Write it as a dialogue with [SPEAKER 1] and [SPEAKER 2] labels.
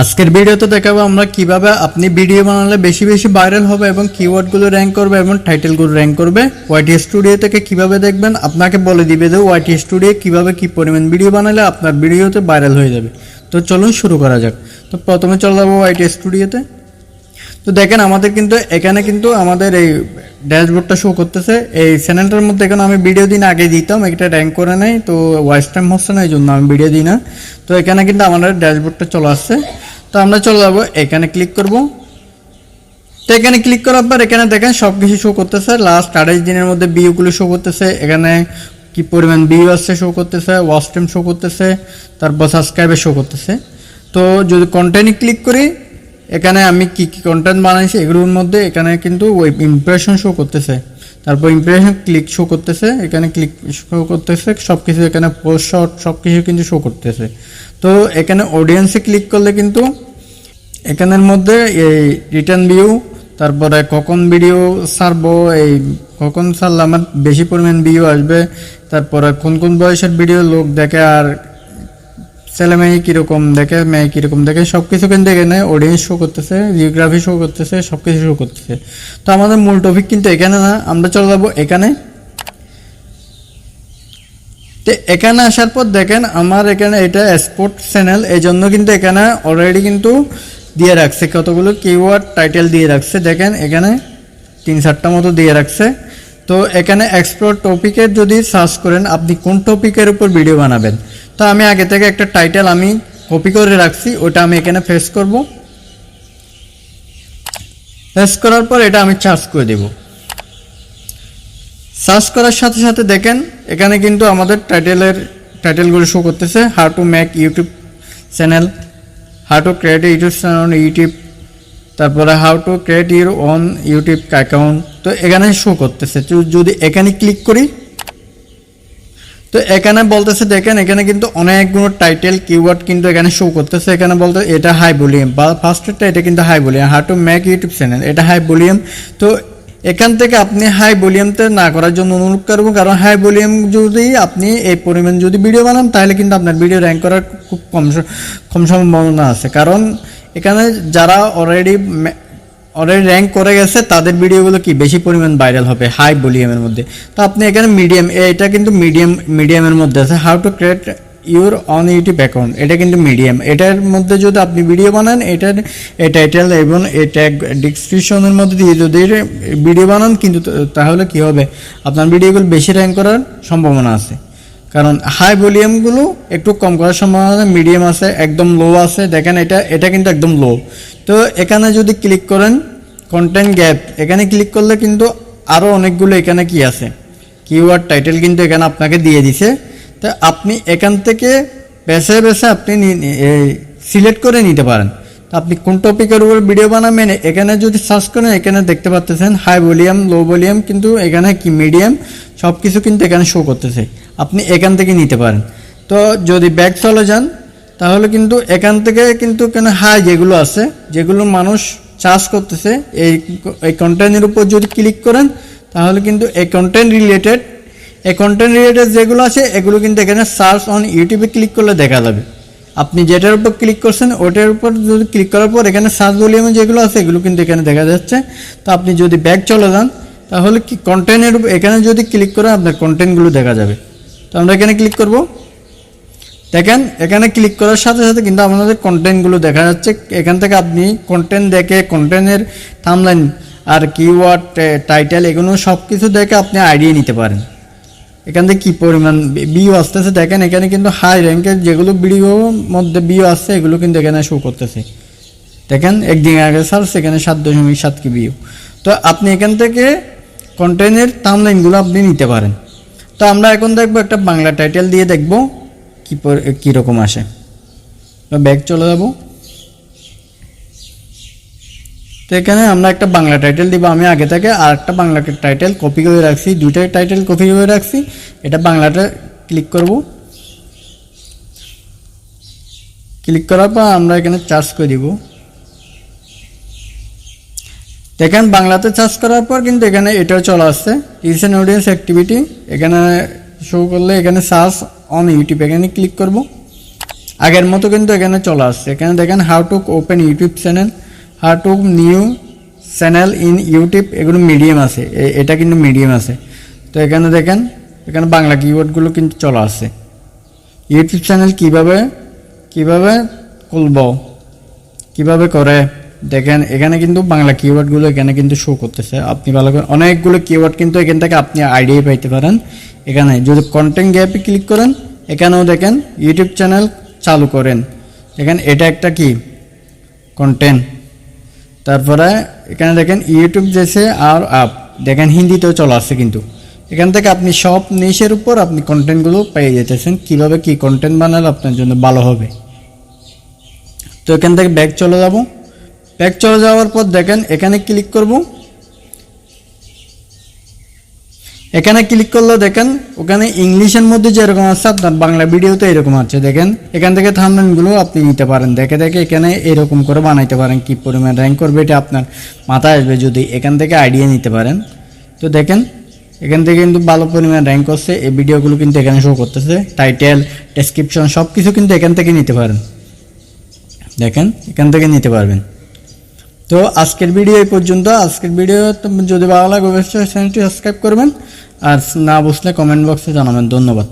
[SPEAKER 1] আজকের ভিডিওতে দেখাবো আমরা কীভাবে আপনি ভিডিও বানালে বেশি বেশি ভাইরাল হবে এবং কিওয়ার্ডগুলো র্যাঙ্ক করবে এবং টাইটেলগুলো র্যাঙ্ক করবে। ওয়াইটি স্টুডিও থেকে কীভাবে দেখবেন? আপনাকে বলে দিবে যে ওয়াইটি স্টুডিও কীভাবে কি পরিমাণ ভিডিও বানালে আপনার ভিডিওতে ভাইরাল হয়ে যাবে। তো চলুন শুরু করা যাক। তো প্রথমে চলে যাব ওয়াইটি স্টুডিওতে তো। দেখেন আমাদের কিন্তু, এখানে কিন্তু আমাদের এই ড্যাশবোর্ডটা শো করতেছে। এই চ্যানেলটার মধ্যে এখন আমি ভিডিও দিন আগে দিতাম, এটা র্যাঙ্ক করে নেই। তো ওয়াইস টাইম হচ্ছে না, এই জন্য আমি ভিডিও দিই না। তো এখানে কিন্তু আমাদের ড্যাশবোর্ডটা চলে আসছে। তো আমরা চলে যাব, এখানে ক্লিক করব। তো এখানে ক্লিক করার পর এখানে দেখেন সব কিছু শো করতেছে। লাস্ট আড়াইশ দিনের মধ্যে বিউগুলো শো করতেছে। এখানে কি পরিমাণ বিউ আসছে শো করতেছে ওয়াচ টাইম শো করতেছে, তারপর সাবস্ক্রাইবে শো করতেছে। তো যদি কন্টেন্টে ক্লিক করি, এখানে আমি কি কি কন্টেন্ট বানাইছি, এগুলোর মধ্যে এখানে কিন্তু ওই ইমপ্রেশন শো করতেছে। তারপর ইমপ্রেশন ক্লিক শো করতেছে, এখানে ক্লিক শো করতেছে সব কিছু এখানে পোস্ট শট সব কিছু কিন্তু শো করতেছে। তো এখানে অডিয়েন্সে ক্লিক করলে কিন্তু এখানের মধ্যে এই রিটার্ন ভিউ তারপরে কখন ভিডিও ছাড়বো, এই কখন ছাড়লে আমার বেশি পরিমাণ ভিউ আসবে, তারপরে কোন কোন বয়সের ভিডিও লোক দেখে আর ছেলে মেয়ে কীরকম দেখে, মেয়ে কীরকম দেখে সব কিছু কিন্তু এখানে অডিয়েন্স শো করতেছে জিওগ্রাফি শো করতেছে সব কিছু শো করতেছে। তো আমাদের মূল টপিক কিন্তু এখানে না, আমরা চলে যাব এখানে। তো এখানে আসার পর দেখেন, আমার এখানে এটা স্পোর্টস চ্যানেল এই জন্য কিন্তু এখানে অলরেডি কিন্তু দিয়ে রাখছে। কতগুলো কিওয়ার্ড টাইটেল দিয়ে রাখছে। দেখেন, এখানে তিন চারটা মতো দিয়ে রাখছে। তো এখানে এক্সপ্লোর টপিকের যদি সার্চ করেন, আপনি কোন টপিকের উপর ভিডিও বানাবেন? তো আমি আগে থেকে একটা টাইটেল আমি কপি করে রাখছি। ওটা আমি এখানে ফেস করব। ফেস করার পর এটা আমি চার্জ করে দেবো। সার্চ করার সাথে সাথে দেখেন, এখানে কিন্তু আমাদের টাইটেলের টাইটেলগুলো শো করতেছে। How to make YouTube channel how to create YouTube channel YouTube তারপরে how to create your own YouTube account তো এখানে শো করতেছে যদি এখানে ক্লিক করি, তো এখানে বলতেছে দেখেন, এখানে কিন্তু অনেকগুলো টাইটেল কিওয়ার্ড কিন্তু এখানে শো করতেছে। এখানে বলতে এটা হাই ভলিউম বা ফার্স্টেরটা এটা কিন্তু high volume how to make YouTube channel এটা হাই ভলিউম তো এখান থেকে আপনি হাই ভলিউমতে না করার জন্য অনুরোধ করব, কারণ হাই ভলিউম যদি আপনি এই পরিমাণ যদি ভিডিও বানান, তাহলে কিন্তু আপনার ভিডিও র্যাঙ্ক করার খুব কম কম সম্ভাবনা আছে। কারণ এখানে যারা অলরেডি অলরেডি র্যাঙ্ক করে গেছে, তাদের ভিডিওগুলো কি বেশি পরিমাণ ভাইরাল হবে হাই ভলিউমের মধ্যে? তো আপনি এখানে মিডিয়াম এটা কিন্তু মিডিয়াম মিডিয়ামের মধ্যে আছে। How to create your own YouTube account এটা কিন্তু মিডিয়াম এটার মধ্যে যদি আপনি ভিডিও বানান, এটার টাইটেল এবং ট্যাগ ডিসক্রিপশনের মধ্যে দিয়ে যদি ভিডিও বানান, কিন্তু তাহলে কি হবে? আপনার ভিডিওগুলো বেশি র্যাঙ্ক করার সম্ভাবনা আছে। কারণ হাই ভলিউমগুলো একটু কম করার সম্ভাবনা আছে মিডিয়াম আছে, একদম লো আছে। দেখেন এটা এটা কিন্তু একদম লো তো এখানে যদি ক্লিক করেন কন্টেন্ট গ্যাপ এখানে ক্লিক করলে কিন্তু আরও অনেকগুলো এখানে কি আছে? কিওয়ার্ড টাইটেল কিন্তু এখানে আপনাকে দিয়ে দিছে। তো আপনি এখান থেকে বেছে বেছে আপনি সিলেক্ট করে নিতে পারেন। আপনি কোন টপিকের উপর ভিডিও বানাবেন, এখানে যদি সার্চ করেন, এখানে দেখতে পাচ্ছেন হাই ভলিউম লো ভলিউম কিন্তু এখানে কি মিডিয়াম সব কিছু কিন্তু এখানে শো করতেছে। আপনি এখান থেকে নিতে পারেন। তো যদি ব্যাক চলে যান, তাহলে কিন্তু এখান থেকে কিন্তু কেন হাই যেগুলো আছে, যেগুলো মানুষ চার্জ করতেছে, এই এই কন্টেন্টের উপর যদি ক্লিক করেন, তাহলে কিন্তু এই কন্টেন্ট রিলেটেড এই কন্টেন্ট রিলেটেড যেগুলো আছে, এগুলো কিন্তু এখানে সার্চ অন ইউটিউবে ক্লিক করলে দেখা যাবে। আপনি যেটার উপর ক্লিক করছেন, ওটার উপর যদি ক্লিক করার পর এখানে সার্চ ভলিউমে যেগুলো আছে, এগুলো কিন্তু এখানে দেখা যাচ্ছে। তো আপনি যদি ব্যাক চলে যান, তাহলে কি কন্টেন্টের উপর এখানে যদি ক্লিক করেন, আপনার কন্টেন্টগুলো দেখা যাবে। তো আমরা এখানে ক্লিক করব। দেখেন, এখানে ক্লিক করার সাথে সাথে কিন্তু আপনাদের কন্টেন্টগুলো দেখা যাচ্ছে। এখান থেকে আপনি কন্টেন্ট দেখে কন্টেন্টের থামলাইন আর কিওয়ার্ড টাইটেল এগুলো সব কিছু দেখে আপনি আইডিয়া নিতে পারেন। এখান থেকে কি পরিমাণ বিও আসতেছে দেখেন, এখানে কিন্তু হাই র্যাঙ্কের যেগুলো ভিডিও মধ্যে বিও আসছে, এগুলো কিন্তু এখানে শো করতেছে। দেখেন, একদিন আগে স্যার সেখানে সাত দশমিক সাত কি বিও। তো আপনি এখান থেকে কন্টেন্টের থামলাইনগুলো আপনি নিতে পারেন। তো আমরা এখন দেখব একটা বাংলা টাইটেল দিয়ে দেখব, কী কীরকম আসে। ব্যাগ চলে যাব। তো এখানে আমরা একটা বাংলা টাইটেল দিব। আমি আগে থেকে আর একটা বাংলা টাইটেল কপি করে রাখছি। দুইটাই টাইটেল কপি করে রাখছি। এটা বাংলাটা ক্লিক করব। ক্লিক করার পর আমরা এখানে চার্জ করে দিব। দেখেন, বাংলাতে চার্জ করার পর কিন্তু এখানে এটাও চলে আসছে। রিসেন্ট অডিয়েন্স অ্যাক্টিভিটি এখানে শো করলে এখানে সার্চ অন ইউটিউব এখানে ক্লিক করব। আগের মতো কিন্তু এখানে চলে আসছে। এখানে দেখেন how to open YouTube channel how to new channel in YouTube, এগুলো মিডিয়াম আছে। এটা কিন্তু মিডিয়াম আছে। তো এখানে দেখেন, এখানে বাংলা কিওয়ার্ডগুলো কিন্তু চলে আসছে। ইউটিউব চ্যানেল কীভাবে কীভাবে খুলব, কীভাবে করে, দেখেন, এখানে কিন্তু বাংলা কিওয়ার্ডগুলো এখানে কিন্তু শো করতেছে। আপনি ভালো করে, অনেকগুলো কিওয়ার্ড কিন্তু এখান থেকে আপনি আইডিয়া পাইতে পারেন। এখানে যদি কন্টেন্ট গ্যাপে ক্লিক করেন, এখানেও দেখেন, ইউটিউব চ্যানেল চালু করেন। দেখেন, এটা একটা কি? কন্টেন্ট তারপরে এখানে দেখেন ইউটিউব যেছে আর আপ দেখেন হিন্দিতেও চলে আসছে কিন্তু। এখান থেকে আপনি সব নিশের উপর আপনি কন্টেন্টগুলো পেয়ে যেতেছেন। কীভাবে কি কন্টেন্ট বানালে আপনার জন্য ভালো হবে। তো এখান থেকে ব্যাগ চলে যাব। ব্যাগ চলে যাওয়ার পর দেখেন এখানে ক্লিক করব। এখানে ক্লিক করলে দেখেন, ওখানে ইংলিশের মধ্যে যেরকম আছে, আপনার বাংলা ভিডিওতে এরকম আছে, দেখেন। এখান থেকে থামনেলগুলো আপনি নিতে পারেন। দেখে দেখে এখানে এরকম করে বানাইতে পারেন, কি পরিমাণ র্যাঙ্ক করবে এটা আপনার মাথায় আসবে যদি এখান থেকে আইডিয়া নিতে পারেন। তো দেখেন, এখান থেকে কিন্তু ভালো পরিমাণ র্যাঙ্ক করছে, এই ভিডিওগুলো কিন্তু এখানে শো করতেছে। টাইটেল ডেসক্রিপশন সব কিছু কিন্তু এখান থেকে নিতে পারেন। দেখেন, এখান থেকে নিতে পারবেন। তো আজকের ভিডিও এই পর্যন্ত। আজকের ভিডিও যদি ভালো লাগে, অবশ্যই চ্যানেলটি সাবস্ক্রাইব করবেন। আর না বুঝলে কমেন্ট বক্সে জানাবেন। ধন্যবাদ।